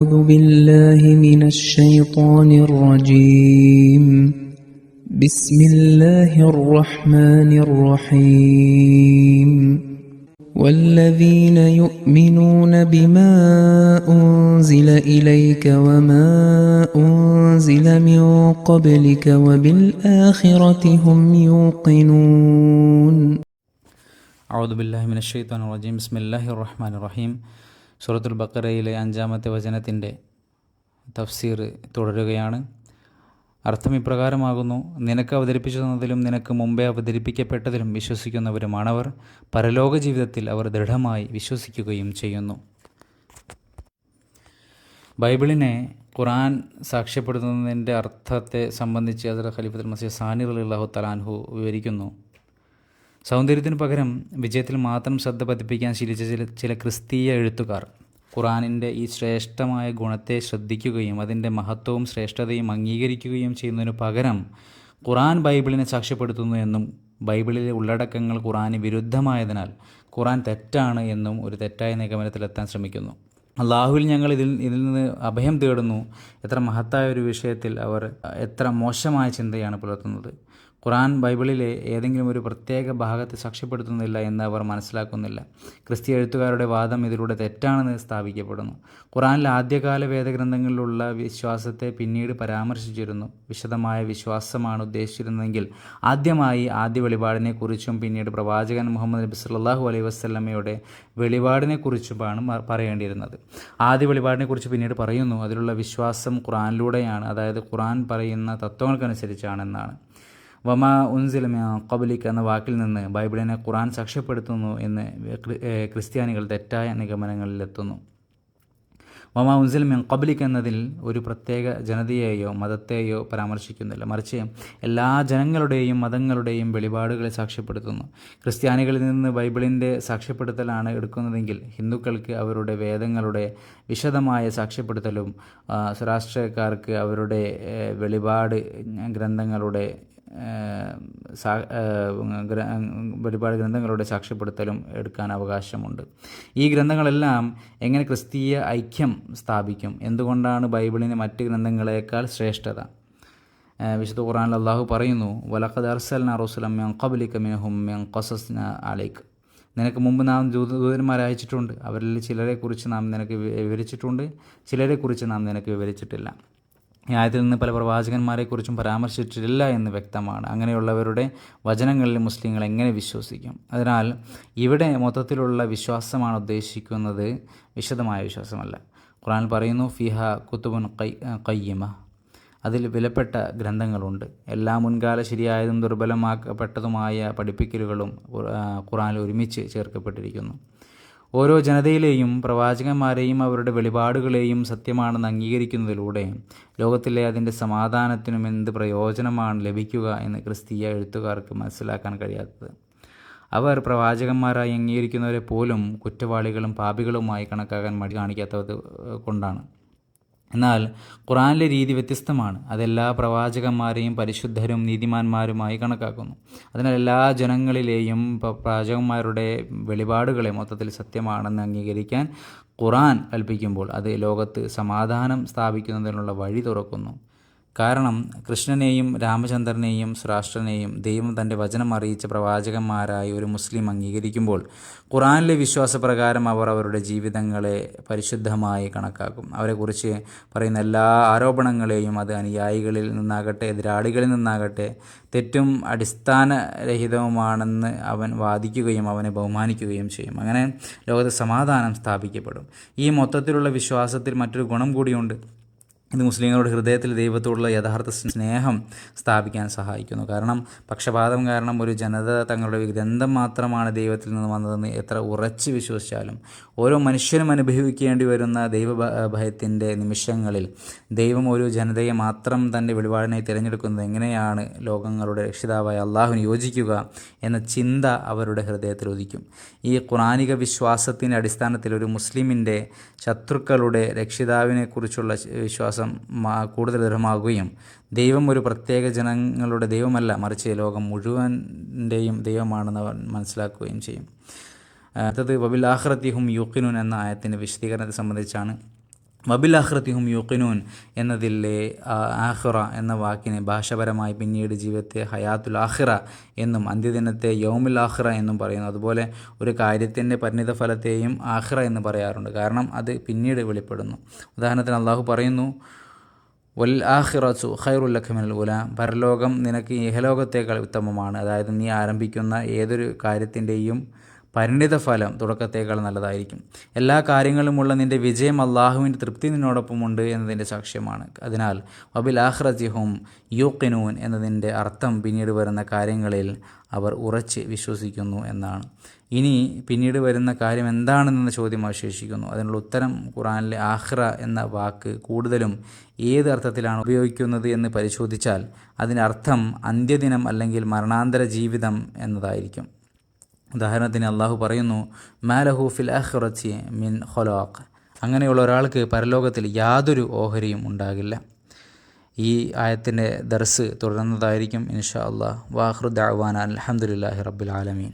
أعوذ بالله من الشيطان الرجيم. بسم الله الرحمن الرحيم. والذين يؤمنون بما أنزل إليك وما أنزل من قبلك وبالآخرة هم يوقنون. أعوذ بالله من الشيطان الرجيم. بسم الله الرحمن الرحيم. സൂറത്തുൽ ബക്കറയിലെ അഞ്ചാമത്തെ വചനത്തിന്റെ തഫ്സീർ തുടരുകയാണ്. അർത്ഥം ഇപ്രകാരമാകുന്നു നിനക്ക് അവതരിപ്പിച്ചു തന്നതിലും നിനക്ക് മുമ്പേ അവതരിപ്പിക്കപ്പെട്ടതിലും വിശ്വസിക്കുന്നവരുമാണവർ. പരലോക ജീവിതത്തിൽ അവർ ദൃഢമായി വിശ്വസിക്കുകയും ചെയ്യുന്നു. ബൈബിളിനെ ഖുറാൻ സാക്ഷ്യപ്പെടുത്തുന്നതിന്റെ അർത്ഥത്തെ സംബന്ധിച്ച് അതിൽ ഖലീഫത്തുൽ മസീദ് സാനിർ അള്ളാഹു തലാൻഹു വിവരിക്കുന്നു. സൗന്ദര്യത്തിന് പകരം വിജയത്തിൽ മാത്രം ശ്രദ്ധ പതിപ്പിക്കാൻ ശീലിച്ച ചില ചില ക്രിസ്തീയ എഴുത്തുകാർ ഖുറാനിന്റെ ഈ ശ്രേഷ്ഠമായ ഗുണത്തെ ശ്രദ്ധിക്കുകയും അതിന്റെ മഹത്വവും ശ്രേഷ്ഠതയും അംഗീകരിക്കുകയും ചെയ്യുന്നതിനു പകരം ഖുറാൻ ബൈബിളിനെ സാക്ഷ്യപ്പെടുത്തുന്നു എന്നും ബൈബിളിലെ ഉള്ളടക്കങ്ങൾ ഖുറാന് വിരുദ്ധമായതിനാൽ ഖുറാൻ തെറ്റാണ് എന്നും ഒരു തെറ്റായ നിഗമനത്തിലെത്താൻ ശ്രമിക്കുന്നു. അള്ളാഹുവിൽ ഞങ്ങൾ ഇതിൽ ഇതിൽ നിന്ന് അഭയം തേടുന്നു. എത്ര മഹത്തായ ഒരു വിഷയത്തിൽ അവർ എത്ര മോശമായ ചിന്തയാണ് പുലർത്തുന്നത്. ഖുറാൻ ബൈബിളിലെ ഏതെങ്കിലും ഒരു പ്രത്യേക ഭാഗത്തെ സാക്ഷ്യപ്പെടുത്തുന്നില്ല എന്ന് അവർ മനസ്സിലാക്കുന്നില്ല. ക്രിസ്തീയ എഴുത്തുകാരുടെ വാദം ഇതിലൂടെ തെറ്റാണെന്ന് സ്ഥാപിക്കപ്പെടുന്നു. ഖുറാനിലെ ആദ്യകാല വേദഗ്രന്ഥങ്ങളിലുള്ള വിശ്വാസത്തെ പിന്നീട് പരാമർശിച്ചിരുന്നു. വിശദമായ വിശ്വാസമാണ് ഉദ്ദേശിച്ചിരുന്നതെങ്കിൽ ആദ്യമായി ആദ്യ വെളിപാടിനെക്കുറിച്ചും പിന്നീട് പ്രവാചകൻ മുഹമ്മദ് നബി സല്ലാഹു അലൈഹി വസ്ലമയുടെ വെളിപാടിനെക്കുറിച്ചുമാണ് പറയേണ്ടിയിരുന്നത്. ആദ്യ വെളിപാടിനെക്കുറിച്ച് പിന്നീട് പറയുന്നു അതിലുള്ള വിശ്വാസം ഖുറാനിലൂടെയാണ് അതായത് ഖുറാൻ പറയുന്ന തത്വങ്ങൾക്കനുസരിച്ചാണെന്നാണ്. വമ ഉൻസിലമ കബലിക്ക് എന്ന വാക്കിൽ നിന്ന് ബൈബിളിനെ ഖുറാൻ സാക്ഷ്യപ്പെടുത്തുന്നു എന്ന് ക്രിസ്ത്യാനികൾ തെറ്റായ നിഗമനങ്ങളിലെത്തുന്നു. വമ ഉൻസിൽ മിൻ കബലിക്ക് എന്നതിൽ ഒരു പ്രത്യേക ജനതയെയോ മതത്തെയോ പരാമർശിക്കുന്നില്ല. മറിച്ച് എല്ലാ ജനങ്ങളുടെയും മതങ്ങളുടെയും വെളിപാടുകളെ സാക്ഷ്യപ്പെടുത്തുന്നു. ക്രിസ്ത്യാനികളിൽ നിന്ന് ബൈബിളിന്റെ സാക്ഷ്യപ്പെടുത്തലാണ് എടുക്കുന്നതെങ്കിൽ ഹിന്ദുക്കൾക്ക് അവരുടെ വേദങ്ങളുടെ വിശദമായ സാക്ഷ്യപ്പെടുത്തലും സ്വരാഷ്ട്രക്കാർക്ക് അവരുടെ വെളിപാട് ഗ്രന്ഥങ്ങളുടെ ഒരുപാട് ഗ്രന്ഥങ്ങളുടെ സാക്ഷ്യപ്പെടുത്തലും എടുക്കാൻ അവകാശമുണ്ട്. ഈ ഗ്രന്ഥങ്ങളെല്ലാം എങ്ങനെ ക്രിസ്തീയ ഐക്യം സ്ഥാപിക്കും? എന്തുകൊണ്ടാണ് ബൈബിളിന് മറ്റ് ഗ്രന്ഥങ്ങളെക്കാൾ ശ്രേഷ്ഠത? വിശുദ്ധ ഖുറാനിൽ അള്ളാഹു പറയുന്നു വലഖദ് അർസൽന റസുലം മെൻ ഖബലിക മിൻഹും മെൻ കൊസസ്ന അലൈക്ക് നിനക്ക് മുമ്പ് നാം ദൂത ദൂതന്മാരെ അയച്ചിട്ടുണ്ട്. അവരിൽ ചിലരെക്കുറിച്ച് നാം നിനക്ക് വിവരിച്ചിട്ടുണ്ട്. ചിലരെക്കുറിച്ച് നാം നിനക്ക് വിവരിച്ചിട്ടില്ല. ഈ ആയത്തിൽ നിന്ന് പല പ്രവാചകന്മാരെക്കുറിച്ചും പരാമർശിച്ചിട്ടില്ല എന്ന് വ്യക്തമാണ്. അങ്ങനെയുള്ളവരുടെ വചനങ്ങളിൽ മുസ്ലിങ്ങൾ എങ്ങനെ വിശ്വസിക്കും? അതിനാൽ ഇവിടെ മൊത്തത്തിലുള്ള വിശ്വാസമാണ് ഉദ്ദേശിക്കുന്നത് വിശദമായ വിശ്വാസമല്ല. ഖുറാൻ പറയുന്നു ഫിഹ കുത്തുബുൻ കൈ കയ്യമ അതിൽ വിലപ്പെട്ട ഗ്രന്ഥങ്ങളുണ്ട്. എല്ലാ മുൻകാല ശരിയായതും ദുർബലമാക്കപ്പെട്ടതുമായ പഠിപ്പിക്കലുകളും ഖുറാനിൽ ഒരുമിച്ച് ചേർക്കപ്പെട്ടിരിക്കുന്നു. ഓരോ ജനതയിലെയും പ്രവാചകന്മാരെയും അവരുടെ വെളിപാടുകളെയും സത്യമാണെന്ന് അംഗീകരിക്കുന്നതിലൂടെ ലോകത്തിലെ അതിന്റെ സമാധാനത്തിനും എന്ത് പ്രയോജനമാണ് ലഭിക്കുക എന്ന് ക്രിസ്തീയ എഴുത്തുകാർക്ക് മനസ്സിലാക്കാൻ കഴിയാത്തത്. അവർ പ്രവാചകന്മാരായി അംഗീകരിക്കുന്നവരെ പോലും കുറ്റവാളികളും പാപികളുമായി കണക്കാക്കാൻ മടി കാണിക്കാത്തത് കൊണ്ടാണ്. എന്നാൽ ഖുറാനിലെ രീതി വ്യത്യസ്തമാണ്. അതെല്ലാ പ്രവാചകന്മാരെയും പരിശുദ്ധരും നീതിമാന്മാരുമായി കണക്കാക്കുന്നു. അതിനാൽ എല്ലാ ജനങ്ങളിലെയും പ്രവാചകന്മാരുടെ വെളിപാടുകളെ മൊത്തത്തിൽ സത്യമാണെന്ന് അംഗീകരിക്കാൻ ഖുറാൻ കൽപ്പിക്കുമ്പോൾ അത് ലോകത്ത് സമാധാനം സ്ഥാപിക്കുന്നതിനുള്ള വഴി തുറക്കുന്നു. കാരണം കൃഷ്ണനെയും രാമചന്ദ്രനെയും സുരാഷ്ട്രനെയും ദൈവം തന്റെ വചനം അറിയിച്ച പ്രവാചകന്മാരായി ഒരു മുസ്ലിം അംഗീകരിക്കുമ്പോൾ ഖുറാനിലെ വിശ്വാസപ്രകാരം അവർ അവരുടെ ജീവിതങ്ങളെ പരിശുദ്ധമായി കണക്കാക്കും. അവരെക്കുറിച്ച് പറയുന്ന എല്ലാ ആരോപണങ്ങളെയും അത് അനുയായികളിൽ നിന്നാകട്ടെ എതിരാളികളിൽ നിന്നാകട്ടെ തെറ്റും അടിസ്ഥാനരഹിതവുമാണെന്ന് അവൻ വാദിക്കുകയും അവനെ ബഹുമാനിക്കുകയും ചെയ്യും. അങ്ങനെ ലോകത്ത് സമാധാനം സ്ഥാപിക്കപ്പെടും. ഈ മൊത്തത്തിലുള്ള വിശ്വാസത്തിൽ മറ്റൊരു ഗുണം കൂടിയുണ്ട്. ഇത് മുസ്ലിങ്ങളുടെ ഹൃദയത്തിൽ ദൈവത്തോടുള്ള യഥാർത്ഥ സ്നേഹം സ്ഥാപിക്കാൻ സഹായിക്കുന്നു. കാരണം പക്ഷപാതം കാരണം ഒരു ജനത തങ്ങളുടെ ഗ്രന്ഥം മാത്രമാണ് ദൈവത്തിൽ നിന്ന് വന്നതെന്ന് എത്ര ഉറച്ച് വിശ്വസിച്ചാലും ഓരോ മനുഷ്യനും അനുഭവിക്കേണ്ടി വരുന്ന ദൈവ ഭയത്തിന്റെ നിമിഷങ്ങളിൽ ദൈവം ഒരു ജനതയെ മാത്രം തന്റെ വെളിപാടിനായി തിരഞ്ഞെടുക്കുന്നത് എങ്ങനെയാണ് ലോകങ്ങളുടെ രക്ഷിതാവായ അള്ളാഹുവിന് യോജിക്കുക എന്ന ചിന്ത അവരുടെ ഹൃദയത്തിൽ ഉദിക്കും. ഈ ഖുറാനിക വിശ്വാസത്തിന്റെ അടിസ്ഥാനത്തിൽ ഒരു മുസ്ലിമിന്റെ ശത്രുക്കളുടെ രക്ഷിതാവിനെക്കുറിച്ചുള്ള വിശ്വാസം മാ- കൂടുതൽ ദൃഢമാകുകയും ദൈവം ഒരു പ്രത്യേക ജനങ്ങളുടെ ദൈവമല്ല മറിച്ച് ലോകം മുഴുവന്റെയും ദൈവമാണെന്ന് മനസ്സിലാക്കുകയും ചെയ്യും. അടുത്തത് വബിൽ ആഹ്റത്തിഹും യുക്കിനുൻ എന്ന ആയത്തിന്റെ വിശദീകരണത്തെ സംബന്ധിച്ചാണ് വബിൽ യുക്കിനൂൻ എന്നതിലെ ആഹ്റ എന്ന വാക്കിനെ ഭാഷപരമായി പിന്നീട് ജീവിതത്തെ ഹയാത്തുൽ ആഹ്റ എന്നും അന്ത്യദിനത്തെ യൗമുൽ ആഹ്റ എന്നും പറയുന്നു. അതുപോലെ ഒരു കാര്യത്തിന്റെ പരിണിത ഫലത്തെയും ആഖിറ എന്ന് പറയാറുണ്ട്. കാരണം അത് പിന്നീട് വെളിപ്പെടുന്നു. ഉദാഹരണത്തിന് അള്ളാഹു പറയുന്നു വൽ ആഖിറച്ചു ഖൈറുല്ലഖമിനൽ ഉല പരലോകം നിനക്ക് ഇഹലോകത്തേക്കാൾ ഉത്തമമാണ്. അതായത് നീ ആരംഭിക്കുന്ന ഏതൊരു കാര്യത്തിന്റെയും പരിണിത ഫലം തുടക്കത്തേക്കാൾ നല്ലതായിരിക്കും. എല്ലാ കാര്യങ്ങളുമുള്ള നിന്റെ വിജയം അള്ളാഹുവിന്റെ തൃപ്തി നിന്നോടൊപ്പമുണ്ട് എന്നതിന്റെ സാക്ഷ്യമാണ്. അതിനാൽ വബിൽ ആഹ്റജിഹും യൂക്കിനൂൻ എന്നതിന്റെ അർത്ഥം പിന്നീട് വരുന്ന കാര്യങ്ങളിൽ അവർ ഉറച്ച് വിശ്വസിക്കുന്നു എന്നാണ്. ഇനി പിന്നീട് വരുന്ന കാര്യം എന്താണെന്ന ചോദ്യം അവശേഷിക്കുന്നു. അതിനുള്ള ഉത്തരം ഖുറാനിലെ ആഹ്റ എന്ന വാക്ക് കൂടുതലും ഏത് അർത്ഥത്തിലാണ് ഉപയോഗിക്കുന്നത് എന്ന് പരിശോധിച്ചാൽ അതിന്റെ അർത്ഥം അന്ത്യദിനം അല്ലെങ്കിൽ മരണാന്തര ജീവിതം എന്നതായിരിക്കും. ഉദാഹരണത്തിന് അള്ളാഹു പറയുന്നു മാലഹു ഫിൽ അഹ്റച്ചി മിൻ ഹൊലോക്ക് അങ്ങനെയുള്ള ഒരാൾക്ക് പരലോകത്തിൽ യാതൊരു ഓഹരിയും ഉണ്ടാകില്ല. ഈ ആയത്തിന്റെ ദർസ് തുടരുന്നതായിരിക്കും ഇൻഷാ അള്ളാഹ് വാഹ്റു ദാവാന അലഹമുല്ലാഹി റബ്ബുൽ ആലമീൻ.